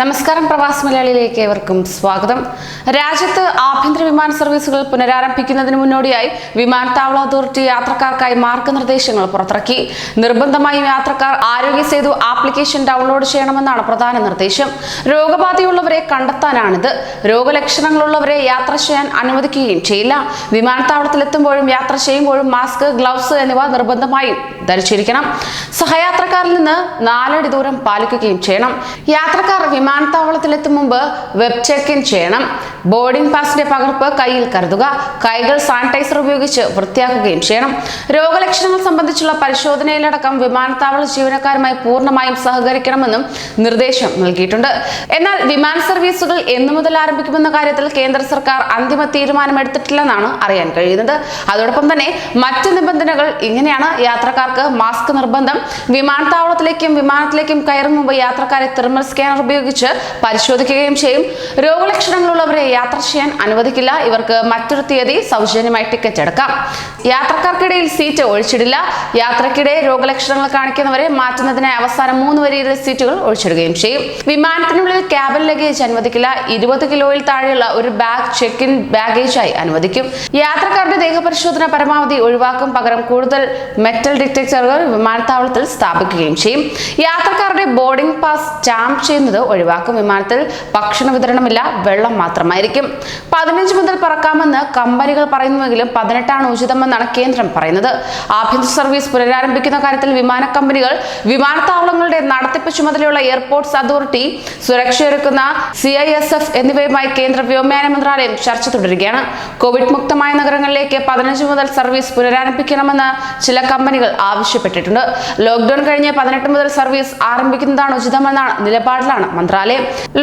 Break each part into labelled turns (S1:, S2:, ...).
S1: നമസ്കാരം പ്രവാസി മലയാളിയിലേക്ക് ഏവർക്കും സ്വാഗതം. രാജ്യത്ത് ആഭ്യന്തര വിമാന സർവീസുകൾ പുനരാരംഭിക്കുന്നതിന് മുന്നോടിയായി വിമാനത്താവള അതോറിറ്റി യാത്രക്കാർക്കായി മാർഗനിർദ്ദേശങ്ങൾ പുറത്തിറക്കി. നിർബന്ധമായും യാത്രക്കാർ ആരോഗ്യ സേതു ആപ്ലിക്കേഷൻ ഡൗൺലോഡ് ചെയ്യണമെന്നാണ് പ്രധാന നിർദ്ദേശം. രോഗബാധയുള്ളവരെ കണ്ടെത്താനാണിത്. രോഗലക്ഷണങ്ങളുള്ളവരെ യാത്ര ചെയ്യാൻ അനുവദിക്കുകയും ചെയ്യില്ല. വിമാനത്താവളത്തിലെത്തുമ്പോഴും യാത്ര ചെയ്യുമ്പോഴും മാസ്ക് ഗ്ലൗസ് എന്നിവ നിർബന്ധമായും ധരിച്ചിരിക്കണം. സഹയാത്രക്കാരിൽ നിന്ന് നാലടി ദൂരം പാലിക്കുകയും ചെയ്യണം. യാത്രക്കാർ വിമാനത്താവളത്തിലെത്തും മുമ്പ് വെബ് ചെക്ക് ഇൻ ചെയ്യണം ബോർഡിംഗ് പാസിന്റെ പകർപ്പ് കയ്യിൽ കരുതുക. കൈകൾ സാനിറ്റൈസർ ഉപയോഗിച്ച് വൃത്തിയാക്കുകയും ചെയ്യണം. രോഗലക്ഷണങ്ങൾ സംബന്ധിച്ചുള്ള പരിശോധനയിലടക്കം വിമാനത്താവള ജീവനക്കാരുമായി പൂർണമായും സഹകരിക്കണമെന്നും നിർദ്ദേശം നൽകിയിട്ടുണ്ട്. എന്നാൽ വിമാന സർവീസുകൾ എന്നു മുതൽ ആരംഭിക്കുമെന്ന കാര്യത്തിൽ കേന്ദ്ര സർക്കാർ അന്തിമ തീരുമാനമെടുത്തിട്ടില്ലെന്നാണ് അറിയാൻ കഴിയുന്നത്. അതോടൊപ്പം തന്നെ മറ്റ് നിബന്ധനകൾ ഇങ്ങനെയാണ്. യാത്രക്കാർക്ക് മാസ്ക് നിർബന്ധം. വിമാനത്താവളത്തിലേക്കും വിമാനത്തിലേക്കും കയറും മുമ്പ് യാത്രക്കാരെ തെർമൽ സ്കാനർ ഉപയോഗിച്ച് പരിശോധിക്കുകയും ചെയ്യും. രോഗലക്ഷണങ്ങളുള്ളവരെ യാത്ര ചെയ്യാൻ അനുവദിക്കില്ല. ഇവർക്ക് മറ്റൊരു തീയതി സൗജന്യമായി ടിക്കറ്റ് എടുക്കാം. യാത്രക്കാർക്കിടയിൽ സീറ്റ് ഒഴിച്ചിടില്ല. യാത്രക്കിടെ രോഗലക്ഷണങ്ങൾ കാണിക്കുന്നവരെ മാറ്റുന്നതിനായി അവസാനം മൂന്ന് വരിയിലെ സീറ്റുകൾ ഒഴിച്ചിടുകയും ചെയ്യും. വിമാനത്തിനുള്ളിൽ ക്യാബിൻ ലഗേജ് അനുവദിക്കില്ല. ഇരുപത് കിലോയിൽ താഴെയുള്ള ഒരു ബാഗ് ചെക്ക് ഇൻ ബാഗേജായി അനുവദിക്കും. യാത്രക്കാരുടെ ദേഹപരിശോധന പരമാവധി ഒഴിവാക്കും. പകരം കൂടുതൽ മെറ്റൽ ഡിറ്റക്ടറുകൾ വിമാനത്താവളത്തിൽ സ്ഥാപിക്കുകയും ചെയ്യും. യാത്രക്കാരുടെ ബോർഡിംഗ് പാസ് സ്റ്റാമ്പ് ചെയ്യുന്നത് ഒഴിവാക്കും. വിമാനത്തിൽ ഭക്ഷണ വിതരണമില്ല വെള്ളം മാത്രമായിരിക്കും. പതിനഞ്ച് മുതൽ പറക്കാമെന്ന് കമ്പനികൾ പറയുന്നുവെങ്കിലും പതിനെട്ടാണ് ഉചിതമെന്നാണ് കേന്ദ്രം പറയുന്നത്. ആഭ്യന്തര സർവീസ് പുനരാരംഭിക്കുന്ന കാര്യത്തിൽ വിമാന കമ്പനികൾ വിമാനത്താവളങ്ങളുടെ നടത്തിപ്പ് ചുമതലയുള്ള എയർപോർട്ട്സ് അതോറിറ്റി സുരക്ഷയൊരുക്കുന്ന സി ഐ എസ് എഫ് എന്നിവയുമായി കേന്ദ്ര വ്യോമയാന മന്ത്രാലയം ചർച്ച തുടരുകയാണ്. കോവിഡ് മുക്തമായ നഗരങ്ങളിലേക്ക് പതിനഞ്ച് മുതൽ സർവീസ് പുനരാരംഭിക്കണമെന്ന് ചില കമ്പനികൾ ആവശ്യപ്പെട്ടിട്ടുണ്ട്. ലോക്ഡൌൺ കഴിഞ്ഞ് പതിനെട്ട് മുതൽ സർവീസ് ആരംഭിക്കുന്നതാണ് ഉചിതമെന്നാണ് നിലപാടിലാണ് മന്ത്രാലയം.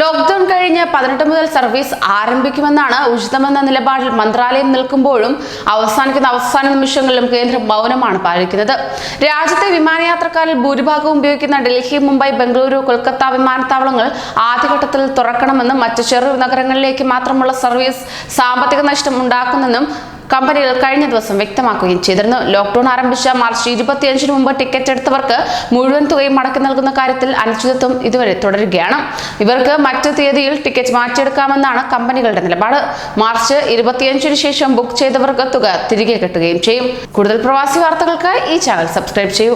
S1: ലോക്ഡൌൺ കഴിഞ്ഞ് പതിനെട്ട് മുതൽ സർവീസ് ആരംഭിക്കുമെന്നാണ് ഉചിതമെന്ന നിലപാടിൽ മന്ത്രാലയം നിൽക്കുമ്പോഴും അവസാനിക്കുന്ന അവസാന നിമിഷങ്ങളിലും കേന്ദ്രം മൗനമാണ് പാലിക്കുന്നത്. രാജ്യത്തെ വിമാനയാത്രക്കാരിൽ ഭൂരിഭാഗവും ഉപയോഗിക്കുന്ന ഡൽഹി മുംബൈ ബംഗളൂരു കൊൽക്കത്ത വിമാനത്താവളങ്ങൾ ആദ്യഘട്ടത്തിൽ തുറക്കണമെന്നും മറ്റ് ചെറു നഗരങ്ങളിലേക്ക് മാത്രമുള്ള സർവീസ് സാമ്പത്തിക നഷ്ടം ഉണ്ടാക്കുന്നെന്നും കമ്പനികൾ കഴിഞ്ഞ ദിവസം വ്യക്തമാക്കുകയും ചെയ്തിരുന്നു. ലോക്ഡൌൺ ആരംഭിച്ച മാർച്ച് ഇരുപത്തിയഞ്ചിന് മുമ്പ് ടിക്കറ്റ് എടുത്തവർക്ക് മുഴുവൻ തുകയും മടക്കി നൽകുന്ന കാര്യത്തിൽ അനിശ്ചിതത്വം ഇതുവരെ തുടരുകയാണ്. ഇവർക്ക് മറ്റ് തീയതിയിൽ ടിക്കറ്റ് മാറ്റിയെടുക്കാമെന്നാണ് കമ്പനികളുടെ നിലപാട്. മാർച്ച് ഇരുപത്തിയഞ്ചിന് ശേഷം ബുക്ക് ചെയ്തവർക്ക് തുക തിരികെ കിട്ടുകയും ചെയ്യും. കൂടുതൽ പ്രവാസി വാർത്തകൾക്ക് ഈ ചാനൽ സബ്സ്ക്രൈബ് ചെയ്യൂ.